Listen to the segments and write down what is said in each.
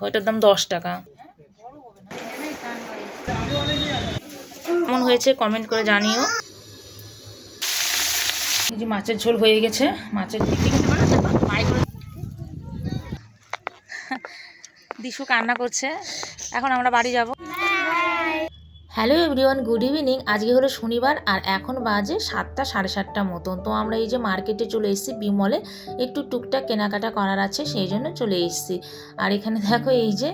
দেখো, এটার দাম দশ টাকা। কেমন হয়েছে কমেন্ট করে জানিও। যে মাছের ঝোল হয়ে গেছে, মাছের দিশু কান্না করছে। এখন আমরা বাড়ি যাব। Hello everyone good evening. আজকে হলো শনিবার আর এখন বাজে সাতটা সাড়ে সাতটা মতন। তো আমরা এই যে মার্কেটে চলে এসেছি বিমলে একটু টুকটাক কেনাকাটা করার আছে সেই জন্য চলে এসেছি। আর এখানে দেখো এই যে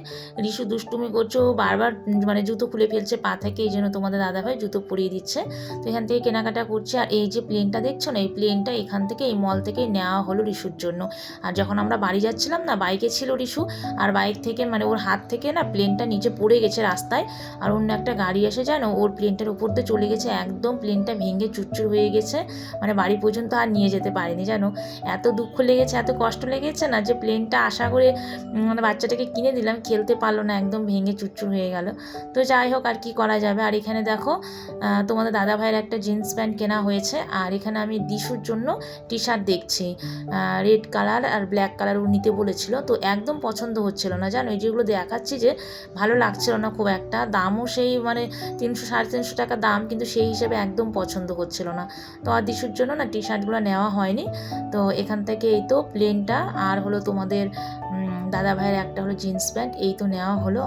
রিশু দুষ্টুমি করছে ও বারবার মানে জুতো খুলে ফেলছে পা থেকে এই জন্য তোমাদের দাদাভাই জুতো পরিয়ে দিচ্ছে। তো এখান থেকে কেনাকাটা করছে। আর এই যে প্লেনটা দেখছ না এই প্লেনটা এখান থেকে এই মল থেকে নেওয়া হলো রিশুর জন্য। আর যখন আমরা বাড়ি যাচ্ছিলাম না বাইকে ছিল রিশু আর বাইক থেকে মানে ওর হাত থেকে না প্লেনটা নিচে পড়ে গেছে রাস্তায়। আর অন্য একটা গাড়ি এসে জানো, ওর প্লেনটার উপর দিয়ে চলে গেছে, একদম প্লেনটা ভেঙে চুরচুর হয়ে গেছে। মানে বাড়ি পর্যন্ত আর নিয়ে যেতে পারেনি জানো। এত দুঃখ লেগেছে, এত কষ্ট লেগেছে না যে প্লেনটা আশা করে মানে বাচ্চাটাকে কিনে দিলাম, খেলতে পারল না, একদম ভেঙে চুরচুর হয়ে গেল। তো যাই হোক, আর কি করা যাবে? আর এখানে দেখো তোমাদের দাদা ভাইয়ের একটা জিন্স প্যান্ট কেনা হয়েছে, আর এখানে আমি দিশুর জন্য টি শার্ট দেখছি রেড কালার আর ব্ল্যাক কালার ও নিতে বলেছিল, তো একদম পছন্দ হচ্ছিল না জানো। এই যেগুলো দেখাচ্ছি যে ভালো লাগছিল না খুব একটা, দামও সেই মানে তিনশো সাড়ে তিনশো টাকা দাম, কিন্তু সেই হিসাবে একদম পছন্দ হচ্ছিল না। তো আর দিশুর জন্য না টি শার্টগুলো নেওয়া হয়নি। তো এখান থেকে এই তো প্লেনটা আর হলো তোমাদের দাদা ভাইয়ের একটা হলো জিন্স প্যান্ট এই তো নেওয়া হলো।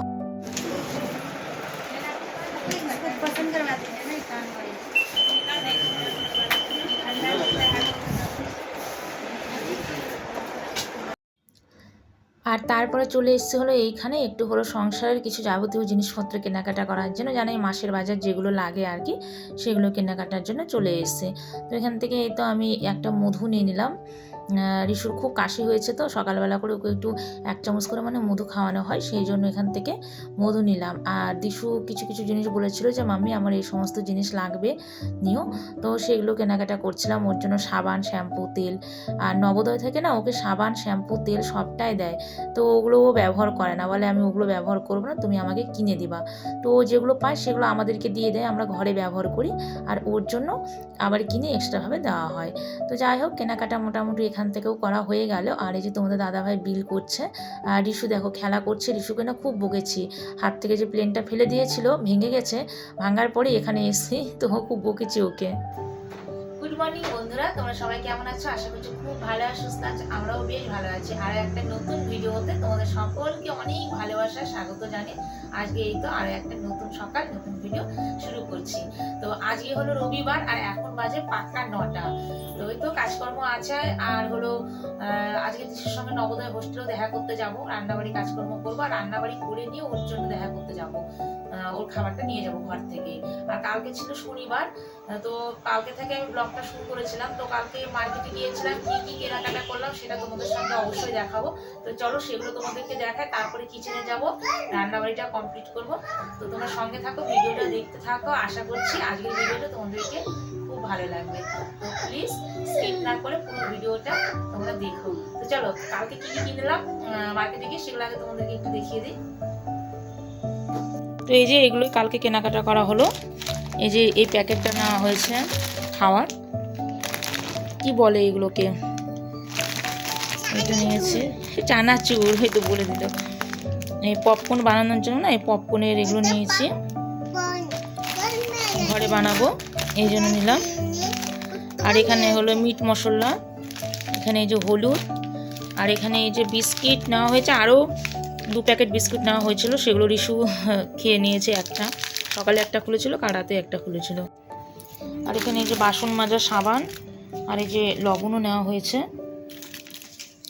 আর তারপরে চলে এসছে হলো এইখানে একটু হলো সংসারের কিছু যাবতীয় জিনিসপত্র কেনাকাটা করার জন্য জানি মাসের বাজার যেগুলো লাগে আর কি, সেগুলো কেনাকাটার জন্য চলে এসছে। তো এখান থেকে এই তো আমি একটা মধু নিয়ে নিলাম। রিশুর খুব কাশি হয়েছে তো, সকালবেলা করে ওকে একটু এক চামচ করে মানে মধু খাওয়ানো হয়, সেই জন্য এখান থেকে মধু নিলাম। আর দিশু কিছু কিছু জিনিস বলেছিল যে, মাম্মি, আমার এই সমস্ত জিনিস লাগবে, নিও। তো সেগুলো কেনাকাটা করছিলাম, ওর জন্য সাবান, শ্যাম্পু, তেল। আর নবোদয় থেকে না, ওকে সাবান, শ্যাম্পু, তেল সবটাই দেয়। তো ওগুলো ও ব্যবহার করে না, বলে, আমি ওগুলো ব্যবহার করব না, তুমি আমাকে কিনে দিবা। তো ও যেগুলো পায়, সেগুলো আমাদেরকে দিয়ে দেয়, আমরা ঘরে ব্যবহার করি। আর ওর জন্য আবার কিনে এক্সট্রাভাবে দেওয়া হয়। তো যাই হোক, কেনাকাটা মোটামুটি এখান থেকেও করা হয়ে গেল। আর এই যে তোমাদের দাদাভাই বিল করছে, আর রিশু দেখো খেলা করছে, রিশুকে না খুব বকেছি। হাত থেকে যে প্লেনটা ফেলে দিয়েছিল, ভেঙে গেছে, ভাঙার পরে এখানে এসেছি, তো খুব বকেছি ওকে। মর্নিং, বন্ধুরা। তোমরা সবাই কেমন আছো? আশা করছি খুব ভালো আর সুস্থ আছো। আমরাও বেশ ভালো আছি। আর একটা নতুন ভিডিওতে তোমাদের সকলকে অনেক ভালোবাসা, স্বাগত জানিয়ে আজকে এই তো আর একটা নতুন সকাল, নতুন ভিডিও শুরু করছি। তো আজকে হলো রবিবার আর এখন বাজে পাক্কা নটা। তো ওই তো কাজকর্ম আছে আর হলো আজকে দিদির সঙ্গে নবোদয় হোস্টেলেও দেখা করতে যাব। রান্নাবাড়ি কাজকর্ম করব আর রান্নাবাড়ি করে নিয়ে ওর জন্য দেখা করতে যাব। ওর খাবারটা নিয়ে যাব ঘর থেকে। আর কালকে ছিল শনিবার, তো কালকে থেকে আমি ব্লগটা শুরু করেছিলাম। তো কালকে মার্কেটে গিয়েছিলাম, কি কি কেনাকাটা করলাম সেটা তোমাদের সঙ্গে অবশ্যই দেখাবো। তো চলো সেগুলো তোমাদেরকে দেখায় তারপরে কিচেনে যাব, রান্নাবাড়িটা কমপ্লিট করব। তো তোমরা সঙ্গে থাকো, ভিডিওটা দেখতে থাকো। আশা করছি আজকের ভিডিওটা তোমাদেরকে খুব ভালো লাগবে। তো প্লিজ স্কিপ না করে পুরো ভিডিওটা তোমরা দেখো। তো চলো, কালকে কি কি কিনলাম মার্কেটে গিয়ে সেগুলো আগে তোমাদেরকে একটু দেখিয়ে দিই। তো এই যে এগুলোই কালকে কেনাকাটা করা হলো। এই যে এই প্যাকেটটা নেওয়া হয়েছে খাওয়ার। কি বলে এগুলোকে? এটা নিয়েছে। চানাচুর হয়তো বলে দিল। এই পপকর্ন বানানোর জন্য না, এই পপকর্নের এগুলো নিয়েছি। ঘরে বানাবো, এই জন্য নিলাম। আর এখানে হলো মিট মশলা, এখানে এই যে হলুদ, আর এখানে এই যে বিস্কিট নেওয়া হয়েছে আরও দু প্যাকেট বিস্কুট নেওয়া হয়েছিল, সেগুলো রিশু খেয়ে নিয়েছে একটা। সকালে একটা খুলেছিল, কাল রাতে একটা খুলেছিল। আর এখানে এই যে বাসন মাজা সাবান আর এই যে লবণও নেওয়া হয়েছে।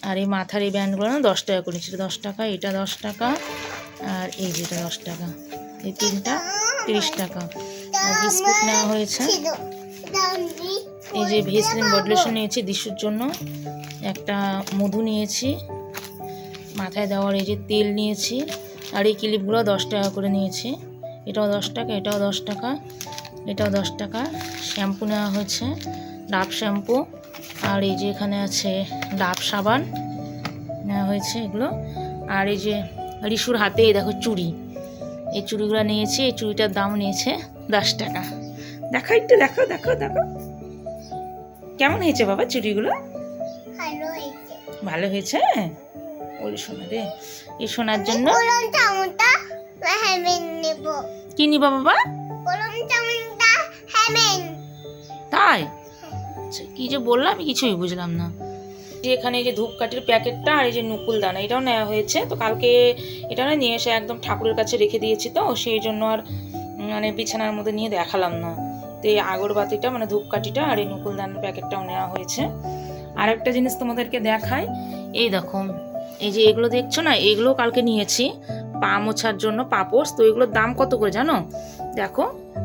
আর এই মাথার এই ব্যান্ডগুলো না দশ টাকা করেছিল দশ টাকা, এটা দশ টাকা, আর এই যেটা দশ টাকা। এই তিনটা তিরিশ টাকা। আর বিস্কুট নেওয়া হয়েছে। এই যে ভেসলিন বডলেশন নিয়েছি দিশুর জন্য। একটা মধু নিয়েছি। মাথায় দেওয়ার এই যে তেল নিয়েছি। আর এই ক্লিপগুলো দশ টাকা করে নিয়েছি। এটাও দশ টাকা, এটাও দশ টাকা, এটাও দশ টাকা। শ্যাম্পু নেওয়া হয়েছে। ডাব শ্যাম্পু আর এই যে এখানে আছে ডাব সাবান নেওয়া হয়েছে এগুলো। আর এই যে রিশুর হাতে দেখো চুড়ি। এই চুড়িগুলো নিয়েছি এই চুড়িটার দাম নিয়েছে দশ টাকা। দেখো একটু দেখো দেখো দেখো। কেমন হয়েছে বাবা চুড়িগুলো? ভালো হয়েছে। ওই হয়েছে? সোনা রে এই সোনার জন্য কি নিবা বাবা? তাই? আচ্ছা, কি যে বললাম? আমি কিছুই বুঝলাম না। যে এখানে এই যে ধূপকাঠির প্যাকেটটা আর এই যে নুকুল দানা এটাও নেওয়া হয়েছে। তো কালকে এটা না নিয়ে এসে একদম ঠাকুরের কাছে রেখে দিয়েছি তো সেই জন্য আর মানে বিছানার মধ্যে নিয়ে দেখালাম না। তো এই আগরবাতিটা মানে ধূপকাঠিটা আর এই নুকুল দানার প্যাকেটটাও নেওয়া হয়েছে। আর একটা জিনিস তোমাদেরকে দেখাই। এই দেখো এই যে এগুলো দেখছ না? এগুলো কালকে নিয়েছি। পা মোছার জন্য পাপোশ তো এগুলোর দাম কত করে জানো? দেখো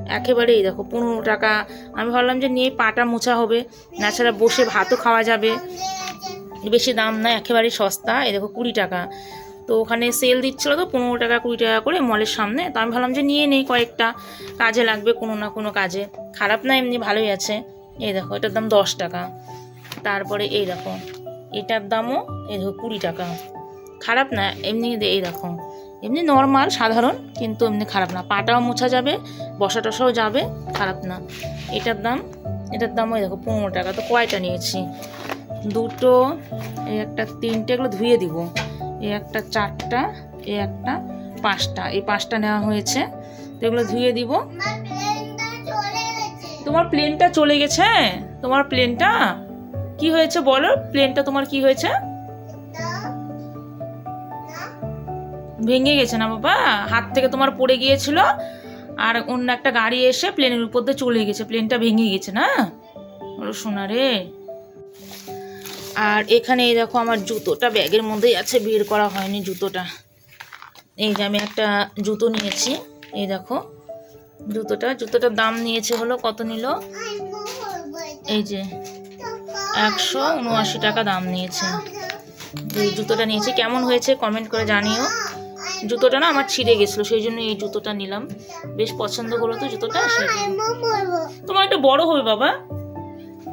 একেবারেই দেখো, পনেরো টাকা। আমি ভাবলাম যে নিয়ে পাটা মোছা হবে তাছাড়া বসে ভাতও খাওয়া যাবে। বেশি দাম না, একেবারেই সস্তা। এই দেখো, কুড়ি টাকা। তো ওখানে সেল দিচ্ছিল তো পনেরো টাকা, কুড়ি টাকা করে মলের সামনে। তো আমি ভাবলাম যে নিয়ে নেই কয়েকটা। কাজে লাগবে কোনো না কোনো কাজে। খারাপ না, এমনি ভালোই আছে। এই দেখো, এটার দাম দশ টাকা। তারপরে এই দেখো, এটার দামও এই দেখো কুড়ি টাকা। খারাপ না, এমনি এই দেখো। এমনি নর্মাল সাধারণ, কিন্তু এমনি খারাপ না। পাটাও মোছা যাবে বসা টসাও যাবে, খারাপ না। এটার দাম এটার দাম ওই দেখো, পনেরো টাকা। তো কয়টা নিয়েছি? দুটো, এই একটা তিনটে, এগুলো ধুয়ে দিব। এই একটা চারটা, এই একটা পাঁচটা। এই পাঁচটা নেওয়া হয়েছে, তো এগুলো ধুয়ে দিব। তোমার প্লেনটা চলে গেছে? তোমার প্লেনটা কি হয়েছে বলো? প্লেনটা তোমার কি হয়েছে? ভেঙে গেছে না বাবা? হাত থেকে তোমার পড়ে গিয়েছিল আর অন্য একটা গাড়ি এসে প্লেনের উপর দিয়ে চলে গেছে। প্লেনটা ভেঙে গেছে না? ওর সোনা রে। আর এখানে এই দেখো আমার জুতোটা, ব্যাগের মধ্যেই আছে, বের করা হয়নি জুতোটা। এই যে আমি একটা জুতো নিয়েছি, এই দেখো। জুতোটা, জুতোটার দাম নিয়েছে হলো কত নিল? এই যে একশো উনআশি টাকা দাম নিয়েছে। জুতোটা নিয়েছি, কেমন হয়েছে কমেন্ট করে জানিও। জুতোটা না আমার ছিঁড়ে গেছিল, সেই জন্য এই জুতোটা নিলাম। বেশ পছন্দ হলো তো জুতোটা তোমার একটা বড় হবে বাবা।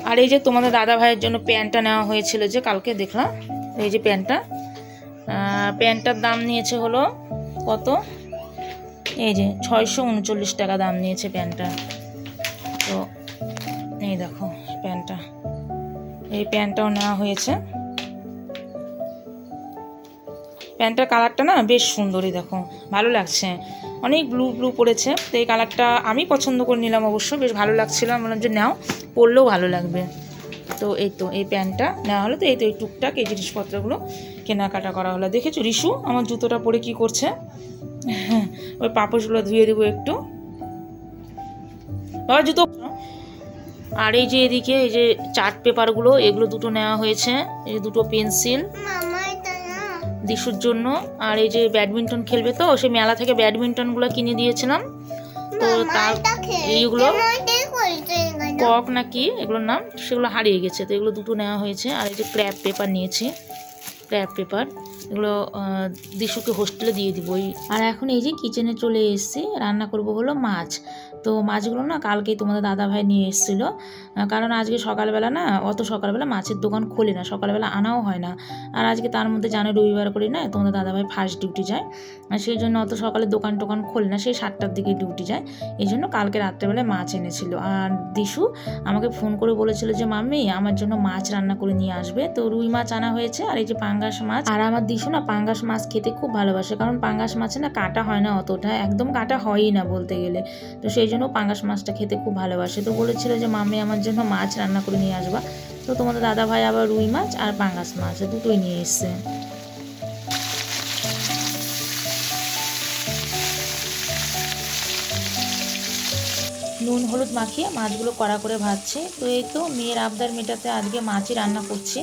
আর এই যে তোমাদের দাদা ভাইয়ের জন্য প্যান্টটা নেওয়া হয়েছিল যে কালকে, দেখলাম, এই যে প্যান্টটা। প্যান্টটার দাম নিয়েছে হলো কত? এই যে ছয়শো উনচল্লিশ টাকা দাম নিয়েছে প্যান্টটা। তো এই দেখো প্যান্টটা। এই প্যান্টটাও নেওয়া হয়েছে। প্যান্টটার কালারটা না বেশ সুন্দরই, দেখো। ভালো লাগছে। অনেক ব্লু ব্লু পড়েছে। তো এই কালারটা আমি পছন্দ করে নিলাম অবশ্য। বেশ ভালো লাগছিল। আমি বললাম যে নাও, পরলেও ভালো লাগবে। তো এই তো, এই প্যান্টটা নেওয়া হলো। তো এই তো এই টুকটাক এই জিনিসপত্রগুলো কেনাকাটা করা হলো। দেখেছ, রিশু, আমার জুতোটা পরে কি করছে? ওই পাপোশগুলো ধুয়ে দেবো একটু। বাবা, জুতো আর এই যে এদিকে, এই যে চার্ট পেপারগুলো, এগুলো দুটো নেওয়া হয়েছে। এই দুটো পেন্সিল। দিশুর জন্য। আর এই যে ব্যাডমিন্টন খেলবে তো সে মেলা থেকে ব্যাডমিন্টনগুলো কিনে দিয়েছিলাম। তো তার এইগুলো কক নাকি এগুলোর নাম সেগুলো হারিয়ে গেছে। তো এগুলো দুটো নেওয়া হয়েছে। আর এই যে ক্র্যাপ পেপার নিয়েছি। Crepe paper. এগুলো দিশুকে হোস্টেলে দিয়ে দিব ওই আর এখন এই যে কিচেনে চলে এসেছি, রান্না করব হলো মাছ। তো মাছগুলো না কালকেই তোমাদের দাদা ভাই নিয়ে এসেছিল। কারণ আজকে সকালবেলা না, অত সকালবেলা মাছের দোকান খোলে না, সকালবেলা আনাও হয় না। আর আজকে তার মধ্যে জানো রবিবার করে না তোমাদের দাদাভাই ফার্স্ট ডিউটি যায়। সেই জন্য অত সকালে দোকান টোকান খোলে না, সেই সাতটার দিকে ডিউটি যায়। এই জন্য কালকে রাত্রেবেলায় মাছ এনেছিল। আর দিশু আমাকে ফোন করে বলেছিল যে, মাম্মি, আমার জন্য মাছ রান্না করে নিয়ে আসবে। তো রুই মাছ আনা হয়েছে, আর এই যে পাঙ্গাস মাছ। আর আমার দিশু না পাঙ্গাস মাছ খেতে খুব ভালোবাসে? কারণ পাঙ্গাস মাছে না কাটা হয় না অতটা, একদম কাটা হয়ই না বলতে গেলে। তো সেই জন্য পাঙ্গাস মাছটা খেতে খুব ভালোবাসে। তো বলেছিল যে, মাম্মি, আমার জন্য মাছ রান্না করে নিয়ে আসবা। তো তোমাদের দাদা ভাই আবার রুই মাছ আর পাঙ্গাস মাছ দুটোই নিয়ে এসছে। নুন হলুদ মাখিয়ে মাছগুলো কড়া করে ভাজছে। তো এই তো মেয়ের আবদার মেটাতে আজকে মাছই রান্না করছি।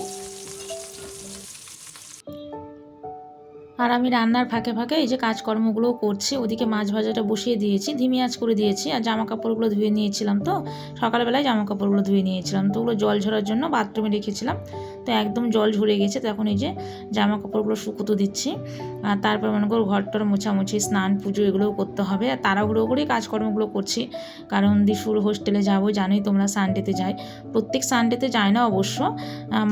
আর আমি রান্নার ফাঁকে ফাঁকে এই যে কাজকর্মগুলোও করছি, ওদিকে মাছ ভাজাটা বসিয়ে দিয়েছি ধিমি আঁচ করে দিয়েছি আর জামা কাপড়গুলো ধুয়ে নিয়েছিলাম তো। সকালবেলায় জামা কাপড়গুলো ধুয়ে নিয়েছিলাম তো, ওগুলো জল ঝরার জন্য বাথরুমে রেখেছিলাম। তো একদম জল ঝরে গেছে, তো এখন এই যে জামা কাপড়গুলো শুকোতে দিচ্ছি। আর তারপর মনে করো ঘরটর মোছামুছি, স্নান, পুজো এগুলোও করতে হবে। আর তাড়াহুড়ো করেই কাজকর্মগুলো করছি, কারণ দিশুর হোস্টেলে যাব, জানোই তোমরা সানডেতে যাই। প্রত্যেক সানডেতে যায় না অবশ্য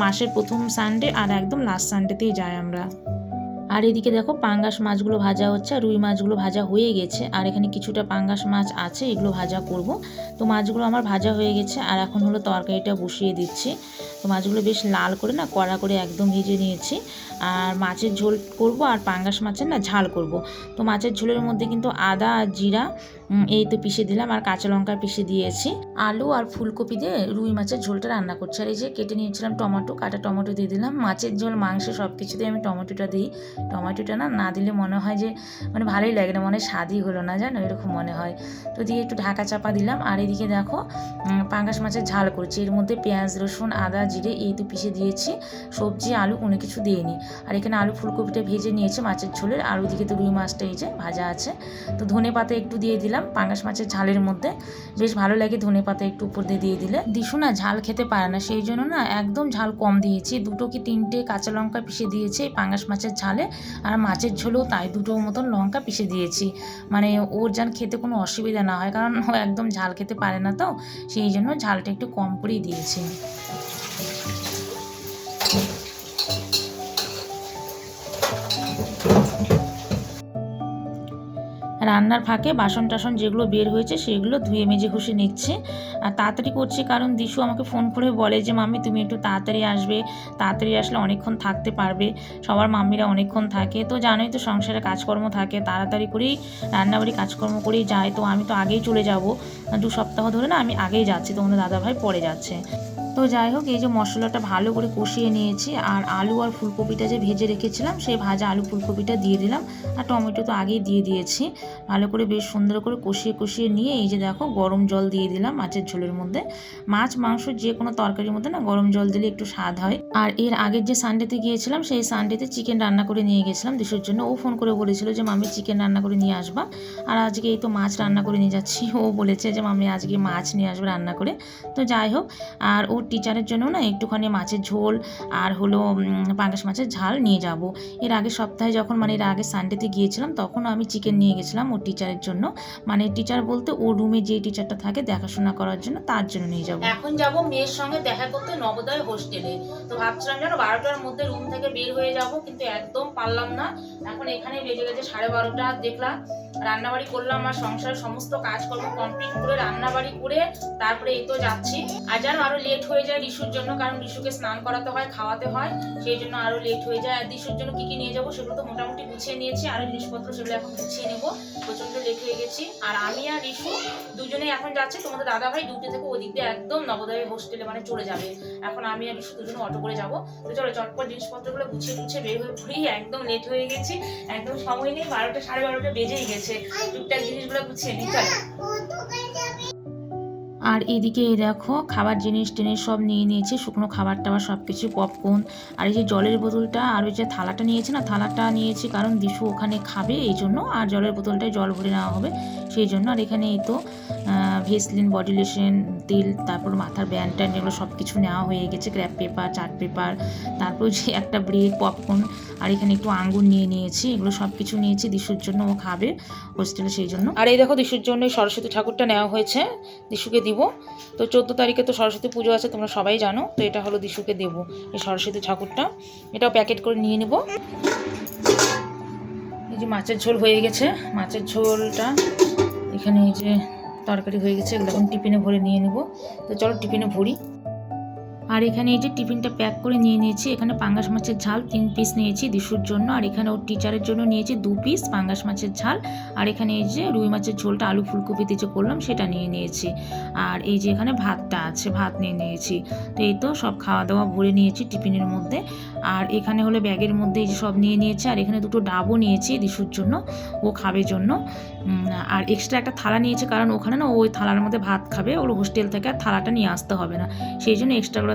মাসের প্রথম সানডে আর একদম লাস্ট সানডেতেই যাই আমরা। আর এদিকে দেখো পাঙ্গাস মাছগুলো ভাজা হচ্ছে আর রুই মাছগুলো ভাজা হয়ে গেছে। আর এখানে কিছুটা পাঙ্গাস মাছ আছে, এগুলো ভাজা করব। তো মাছগুলো আমার ভাজা হয়ে গেছে আর এখন হলো তরকারিটা বসিয়ে দিচ্ছি। তো মাছগুলো বেশ লাল করে না কড়া করে একদম ভেজে নিয়েছি। আর মাছের ঝোল করব আর পাঙ্গাস মাছের না ঝাল করব। তো মাছের ঝোলের মধ্যে কিন্তু আদা আর জিরা এই তো পিষে দিলাম, আর কাঁচা লঙ্কা পিষে দিয়েছি। আলু আর ফুলকপি দিয়ে রুই মাছের ঝোলটা রান্না করছি। আর এই যে কেটে নিয়েছিলাম টমেটো, কাটা টমেটো দিয়ে দিলাম। মাছের ঝোল মাংস সব কিছুতে আমি টমেটোটা দিই। টমেটোটা না না দিলে মনে হয় যে মানে ভালোই লাগে না, মনে স্বাদই হলো না, জানো? এরকম মনে হয়। তো দিয়ে একটু ঢাকা চাপা দিলাম। আর এদিকে দেখো পাঙ্গাস মাছের ঝাল করছি। এর মধ্যে পেঁয়াজ, রসুন, আদা, জিরে, এই তো পিষে দিয়েছি। সবজি, আলু কোনো কিছু দিইনি। আর এখানে আলু ফুলকপিটা ভেজে নিয়েছে মাছের ঝোলের। আর ওদিকে তো রুই মাছটা এই যে ভাজা আছে। তো ধনে পাতা একটু দিয়ে দিলাম। পাঙ্গাস মাছের ঝালের মধ্যে। বেশ ভালো লাগে ধনে পাতা একটু উপর দিয়ে দিয়ে দিলে। দিশু না ঝাল খেতে পারে না, সেই জন্য না একদম ঝাল কম দিয়েছি। দুটো কি তিনটে কাঁচা লঙ্কা পিষে দিয়েছি এই পাঙ্গাস মাছের ঝালে। আর মাছের ঝোলেও তাই, দুটো মতন লঙ্কা পিষে দিয়েছি। মানে ওর যান খেতে কোনো অসুবিধা না হয়, কারণ ও একদম ঝাল খেতে পারে না তো। সেই জন্য ঝালটা একটু কম করেই দিয়েছি। রান্নার ফাঁকে বাসন টাসন যেগুলো বের হয়েছে সেগুলো ধুয়ে মেজে ঘষে নিচ্ছে। আর তাড়াতাড়ি করছি কারণ দিশু আমাকে ফোন করে বলে যে, মাম্মি, তুমি একটু তাড়াতাড়ি আসবে। তাড়াতাড়ি আসলে অনেকক্ষণ থাকতে পারবে। সবার মাম্মিরা অনেকক্ষণ থাকে। তো জানোই তো সংসারে কাজকর্ম থাকে। তাড়াতাড়ি করেই রান্নাবাড়ি কাজকর্ম করেই যায়। তো আমি তো আগেই চলে যাব। দু সপ্তাহ ধরে না আমি আগেই যাচ্ছি। তোমাদের দাদাভাই পরে যাচ্ছে। তো যাই হোক, এই যে মশলাটা ভালো করে কষিয়ে নিয়েছি, আর আলু আর ফুলকপিটা যে ভেজে রেখেছিলাম, সেই ভাজা আলু ফুলকপিটা দিয়ে দিলাম, আর টমেটো তো আগেই দিয়ে দিয়েছি। ভালো করে বেশ সুন্দর করে কষিয়ে কষিয়ে নিয়ে, এই যে দেখো, গরম জল দিয়ে দিলাম মাছের ঝোলের মধ্যে। মাছ, মাংস যে কোনো তরকারির মধ্যে না, গরম জল দিলে একটু স্বাদ হয়। আর এর আগের যে সানডেতে গিয়েছিলাম, সেই সানডেতে চিকেন রান্না করে নিয়ে গেছিলাম দেশের জন্য। ও ফোন করে বলেছিল যে মামি চিকেন রান্না করে নিয়ে আসবা। আর আজকে এই তো মাছ রান্না করে নিয়ে যাচ্ছি। ও বলেছে যে মামি আজকে মাছ নিয়ে আসবে রান্না করে। তো যাই হোক, আর ওর টিচারের জন্য না একটুখানি মাছের ঝোল আর হলো পাঙ্গাস মাছের ঝাল নিয়ে যাব। এর আগের সপ্তাহে যখন মানে এর আগে সানডেতে গিয়েছিলাম, তখন আমি চিকেন নিয়ে গেছিলাম ওর টিচারের জন্য। মানে টিচার বলতে ও রুমে যে টিচারটা থাকে দেখাশোনা করার জন্য তার জন্য নিয়ে যাব। এখন যাব মেয়ের সঙ্গে দেখা করতে নবোদয় হোস্টেলে তো ভাবছিলাম যেন বারোটার মধ্যে রুম থেকে বের হয়ে যাব, কিন্তু একদম পারলাম না। এখন এখানে বেজে গেছে সাড়ে বারোটা, দেখলাম রান্নাবাড়ি করলাম, আর সংসারের সমস্ত কাজকর্ম কমপ্লিট করে রান্নাবাড়ি করে তারপরে এই তো যাচ্ছি। আর যেন আরও লেট হয়ে যায় রিশুর জন্য, কারণ রিশুকে স্নান করাতে হয়, খাওয়াতে হয়, সেই জন্য আরও লেট হয়ে যায়। আর রিশুর জন্য কি কি নিয়ে যাব সেগুলো তো মোটামুটি গুছিয়ে নিয়েছি, আরও জিনিসপত্র সেগুলো এখন গুছিয়ে নেব। প্রচণ্ড লেট হয়ে গেছি। আর আমি আর রিশু দুজনেই এখন যাচ্ছি, তোমাদের দাদা ভাই ডিউটি থেকে ওদিক দিয়ে একদম নবোদয় হোস্টেলে মানে চলে যাবে। এখন আমি আর রিশু দুজনে অটো করে যাব। তো চলো, চটপট জিনিসপত্রগুলো গুছিয়ে গুছিয়ে বের হয়ে পড়ি একদম লেট হয়ে গেছি। একদম সময় নেই, বারোটা সাড়ে বারোটা বেজেই গেছে। টুকটাক জিনিসগুলো গুছিয়ে আর এদিকে এই দেখো, খাবার জিনিস টিনিস সব নিয়ে নিয়েছে, শুকনো খাবার টাবার সব কিছু পপকর্ন আর এই যে জলের বোতলটা, আর ওই যে থালাটা নিয়েছে না, থালাটা নিয়েছি কারণ দিশু ওখানে খাবে, এই জন্য। আর জলের বোতলটায় জল ভরে নেওয়া হবে, সেই জন্য। আর এখানে এই তো ভেসলিন বডি লোশন তেল, তারপর মাথার ব্যান্ড ট্যান্ড এগুলো সব কিছু নেওয়া হয়ে গেছে। ক্র্যাপ পেপার চার্ট পেপার তারপর যে একটা ব্রেড পপকর্ন আর এখানে একটু আঙ্গুর নিয়ে নিয়েছি। এগুলো সব কিছু নিয়েছি, দিশুর জন্য ও খাবে হোস্টেলে সেই জন্য। আর এই দেখো, দিশুর জন্য সরস্বতী ঠাকুরটা নেওয়া হয়েছে, দিশুকে দিব। তো চোদ্দ তারিখে তো সরস্বতী পুজো আছে, তোমরা সবাই জানো, তো এটা হলো দিশুকে দেবো, এই সরস্বতী ঠাকুরটা। এটাও প্যাকেট করে নিয়ে নেব। এই যে মাছের ঝোল হয়ে গেছে, মাছের ঝোলটা, এখানে এই যে তরকারি হয়ে গেছে এগুলো এখন টিফিনে ভরে নিয়ে নেব। তো চলো টিফিনে ভরি। আর এখানে এই যে টিফিনটা প্যাক করে নিয়ে নিয়েছি, এখানে পাঙ্গাস মাছের ঝাল তিন পিস নিয়েছি দিশুর জন্য, আর এখানে ওর টিচারের জন্য নিয়েছি দু পিস পাঙ্গাস মাছের ঝাল, আর এখানে এই যে রুই মাছের ঝোলটা, আলু ফুলকপিতে যে করলাম সেটা নিয়ে নিয়েছি। আর এই যে এখানে ভাতটা আছে, ভাত নিয়ে নিয়েছি। তো এই তো সব খাওয়া দাওয়া ভরে নিয়েছি টিফিনের মধ্যে। আর এখানে হলো ব্যাগের মধ্যে এই যে সব নিয়ে নিয়েছি, আর এখানে দুটো ডাবও নিয়েছি দিশুর জন্য, ও খাবে জন্য। আর এক্সট্রা একটা থালা নিয়েছে, কারণ ওখানে না ওই থালার মধ্যে ভাত খাবে, ওর হোস্টেল থেকে আর থালাটা নিয়ে আসতে হবে না। সেই জন্য এক্সট্রা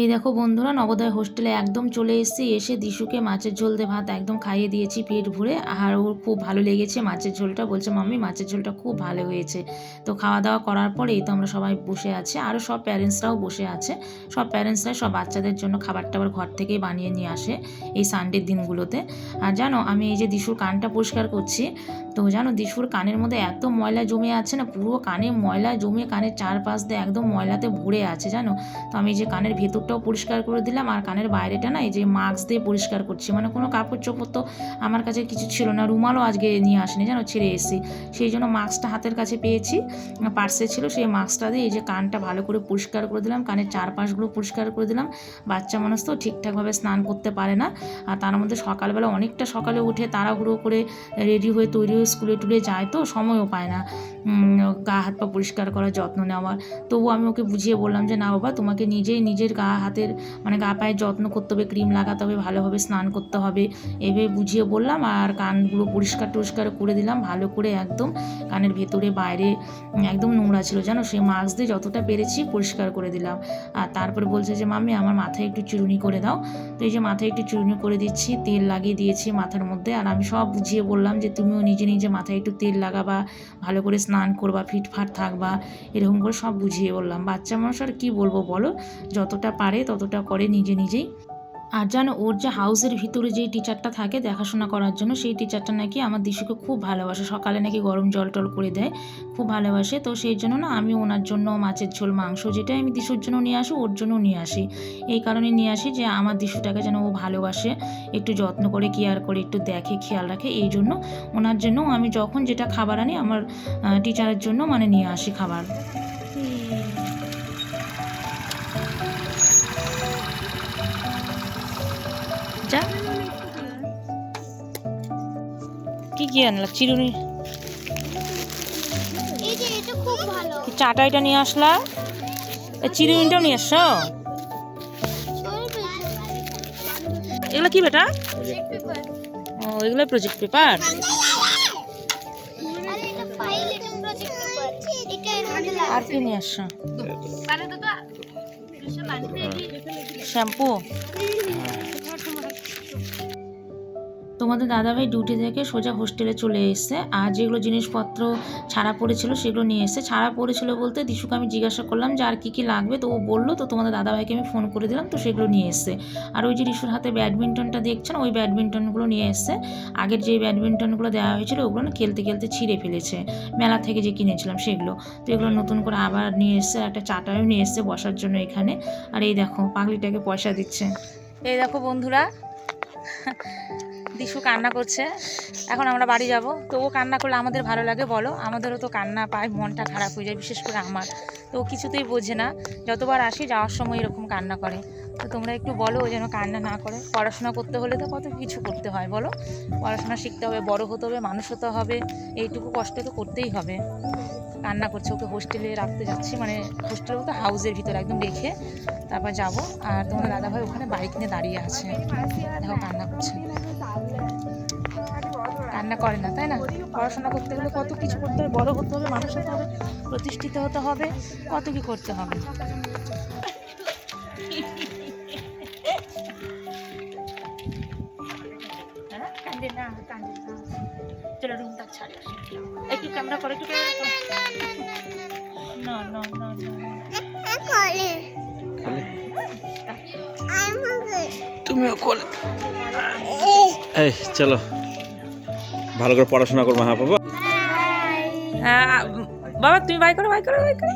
এই দেখো বন্ধুরা, নবোদয় হোস্টেলে একদম চলে এসেছি। এসে দিশুকে মাছের ঝোল দিয়ে ভাত একদম খাইয়ে দিয়েছি পেট ভরে। আর ওর খুব ভালো লেগেছে মাছের ঝোলটা। বলছে, মাম্মি, মাছের ঝোলটা খুব ভালো হয়েছে। তো খাওয়া দাওয়া করার পরে এই তো আমরা সবাই বসে আছি। আরও সব প্যারেন্টসরাও বসে আছে। সব প্যারেন্টসরাই সব বাচ্চাদের জন্য খাবার টাবার ঘর থেকেই বানিয়ে নিয়ে আসে এই সানডের দিনগুলোতে। আর জানো, আমি এই যে দিশুর কানটা পরিষ্কার করছি তো জানো দিশুর কানের মধ্যে এত ময়লা জমে আছে না, পুরো কানে ময়লা জমে কানের চারপাশ দিয়ে একদম ময়লাতে ভরে আছে জানো? তো আমি যে কানের ভেতরটাও পরিষ্কার করে দিলাম আর কানের বাইরেটা না এই যে মাস্ক দিয়ে পরিষ্কার করছি। মানে কোনো কাপড় চোপড় তো আমার কাছে কিছু ছিল না, রুমালও আজকে নিয়ে আসেনি জানো, ছেড়ে এসেছি। সেই জন্য মাস্কটা হাতের কাছে পেয়েছি, পার্সে ছিল সেই মাস্কটা দিয়ে এই যে কানটা ভালো করে পরিষ্কার করে দিলাম, কানের চারপাশগুলো পরিষ্কার করে দিলাম। বাচ্চা মানুষ তো ঠিকঠাকভাবে স্নান করতে পারে না, আর তার মধ্যে সকালবেলা অনেকটা সকালে উঠে তাড়াহুড়ো করে রেডি হয়ে তৈরি স্কুলে টুলে যায় তো সময়ও পায় না। গা হাত পা পরিষ্কার করার যত্ন নেওয়ার। তবু আমি ওকে বুঝিয়ে বললাম যে, না বাবা, তোমাকে নিজেই নিজের গা হাতের মানে গা পায়ের যত্ন করতে হবে, ক্রিম লাগাতে হবে, ভালোভাবে স্নান করতে হবে। এভাবে বুঝিয়ে বললাম আর কানগুলো পরিষ্কার টরিষ্কার করে দিলাম, ভালো করে একদম কানের ভেতরে বাইরে, একদম নোংরা ছিল, জানো? সেই মাস্ক দিয়ে যতটা পেরেছি পরিষ্কার করে দিলাম। আর তারপরে বলছে যে, মাম্মি, আমার মাথায় একটু চিরুনি করে দাও। তো এই যে মাথায় একটু চুরুনি করে দিচ্ছি, তেল লাগিয়ে দিয়েছি মাথার মধ্যে। আর আমি সব বুঝিয়ে বললাম যে, তুমিও নিজে নিজে মাথায় একটু তেল লাগাবা, ভালো করে স্নান করবা ফিটফাট থাকবা, এরকম করে সব বুঝিয়ে বললাম। বাচ্চা মানুষ আর কী বলব বলো? যতটা পারে ততটা করে নিজে নিজেই আর জানো ওর যে হাউসের ভিতরে যে টিচারটা থাকে দেখাশোনা করার জন্য, সেই টিচারটা নাকি আমার দিশুকে খুব ভালোবাসে। সকালে নাকি গরম জল টল করে দেয়, খুব ভালোবাসে। তো সেই জন্য না আমি ওনার জন্য মাছের ঝোল, মাংস যেটা আমি দিশুর জন্য নিয়ে আসি, ওর জন্য নিয়ে আসি। এই কারণে নিয়ে আসি যে আমার দিশুটাকে যেন ও ভালোবাসে, একটু যত্ন করে কেয়ার করে, একটু দেখে, খেয়াল রাখে। এই জন্য ওনার জন্য আমি যখন যেটা খাবার আনি, আমার টিচারের জন্য মানে নিয়ে আসি খাবার। যা কি কি আনলা? চিরুনি? এই এটা খুব ভালো। কি চাটাইটা নিয়ে আসলা? এ চিরুনিটাও নিয়ে আসছো এগুলো কি বেটা? ও এগুলো প্রজেক্ট পেপার আরে এটা ফাইল এটা প্রজেক্ট পেপার এটা এর মধ্যে আর কি নিয়ে আসছো শ্যাম্পু? তোমাদের দাদাভাই ডিউটি থেকে সোজা হোস্টেলে চলে এসেছে। আর যেগুলো জিনিসপত্র ছাড়া পড়েছিল সেগুলো নিয়ে এসেছে। ছাড়া পড়েছিল বলতে দিশুকে আমি জিজ্ঞাসা করলাম যে আর কী কী লাগবে? তো ও বলল, তো তোমাদের দাদাভাইকে আমি ফোন করে দিলাম, তো সেগুলো নিয়ে এসছে। আর ওই যে রিশুর হাতে ব্যাডমিন্টনটা দেখছেন, ওই ব্যাডমিন্টনগুলো নিয়ে এসছে। আগের যে ব্যাডমিন্টনগুলো দেওয়া হয়েছিল, ওগুলো না খেলতে খেলতে ছিঁড়ে ফেলেছে। মেলা থেকে যে কিনেছিলাম সেগুলো। তো এগুলো নতুন করে আবার নিয়ে এসছে একটা চাটাও নিয়ে এসছে বসার জন্য এখানে। আর এই দেখো, পাগলিটাকে পয়সা দিচ্ছে। এই দেখো বন্ধুরা দিশু কান্না করছে। এখন আমরা বাড়ি যাব। তো ও কান্না করলে আমাদের ভালো লাগে, বলো। আমাদেরও তো কান্না পায়, মনটা খারাপ হয়ে যায়, বিশেষ করে আমার। তো ও কিছুতেই বোঝে না। যতবার আসি, যাওয়ার সময় এরকম কান্না করে। তো তোমরা একটু বলো ও যেন কান্না না করে। পড়াশোনা করতে হলে তো কত কিছু করতে হয়, বলো। পড়াশোনা শিখতে হবে, বড় হতে হবে, মানুষ হতে হবে। এইটুকু কষ্ট তো করতেই হবে। কান্না করছে, ওকে হোস্টেলে রাখতে যাচ্ছি মানে হোস্টেল বলতে হাউসের ভিতরে একদম রেখে তারপর যাব। আর তোমার দাদাভাই ওখানে বাইক নিয়ে দাঁড়িয়ে আছে। দেখো কান্না করছে। কান্না করে না, তাই না? পড়াশোনা করতে গেলে কত কিছু করতে হবে, বড় হতে হবে মানুষ হতে হবে প্রতিষ্ঠিত হতে হবে, কত কি করতে হবে? চলো রুম তাক ছাড়ে আসি। একটু ক্যামেরা করো একটু ক্যামেরা করো না না না না করে তুমিও কোলে এই চলো ভালো করে পড়াশোনা করবো হ্যাঁ বাবা আহ, বাবা তুমি বাই করো বাই করো বাই করো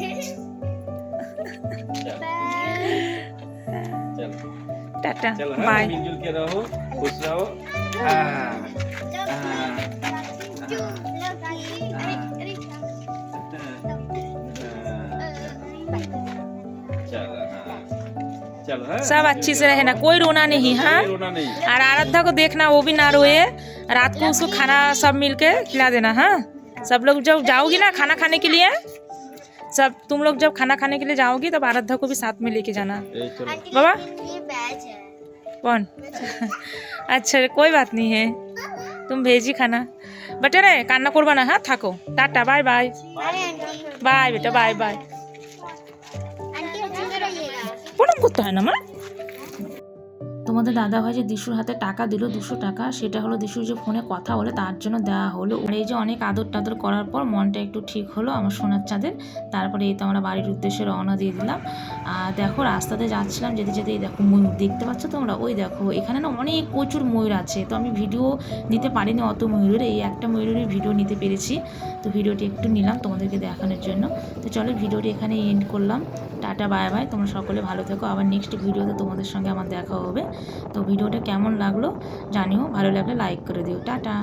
টাটা বাই मिलजुल के रहो सब अच्छी से रहना कोई रोना नहीं हाँ? और आराधा को देखना वो भी ना रोए। रात को उसको खाना सब मिल के खिला देना हाँ? सब लोग जब जाओगी ना खाना खाने के लिए सब तुम लोग जब खाना खाने के लिए जाओगी तब आराधा को भी साथ में लेके जाना। बाबा? कौन? अच्छा कोई बात नहीं है। तुम भेजी खाना। बेटे रे कान्ना करबा ना हाँ? थको। टाटा बाय बाय बाय बेटा बाय बाय করতে হয় না মা তোমাদের দাদাভাই যে দিশুর হাতে টাকা দিল, দুশো টাকা, সেটা হলো দিশুর যে ফোনে কথা বলে, তার জন্য দেওয়া হলো। এই যে অনেক আদর টাদর করার পর মনটা একটু ঠিক হলো আমার সোনার চাঁদের। তারপরে এই তো আমরা বাড়ির উদ্দেশ্যে রওনা দিয়ে দিলাম। আর দেখো, রাস্তাতে যাচ্ছিলাম, যেতে যেতে এই দেখো ময়ূর দেখতে পাচ্ছ তোমরা? ওই দেখো, এখানে না অনেক প্রচুর ময়ূর আছে। তো আমি ভিডিও নিতে পারিনি অত ময়ূরের, এই একটা ময়ূরের ভিডিও নিতে পেরেছি। তো ভিডিওটি একটু নিলাম তোমাদেরকে দেখানোর জন্য। তো চলো, ভিডিওটি এখানে এন্ড করলাম। Tata, bye bye. তোমরা সকলে ভালো থেকো। আবার নেক্সট ভিডিওতে তোমাদের সঙ্গে আমার দেখা হবে। তো ভিডিওটা কেমন লাগল জানিও ভালো লাগলে লাইক করে দিও। টাটা।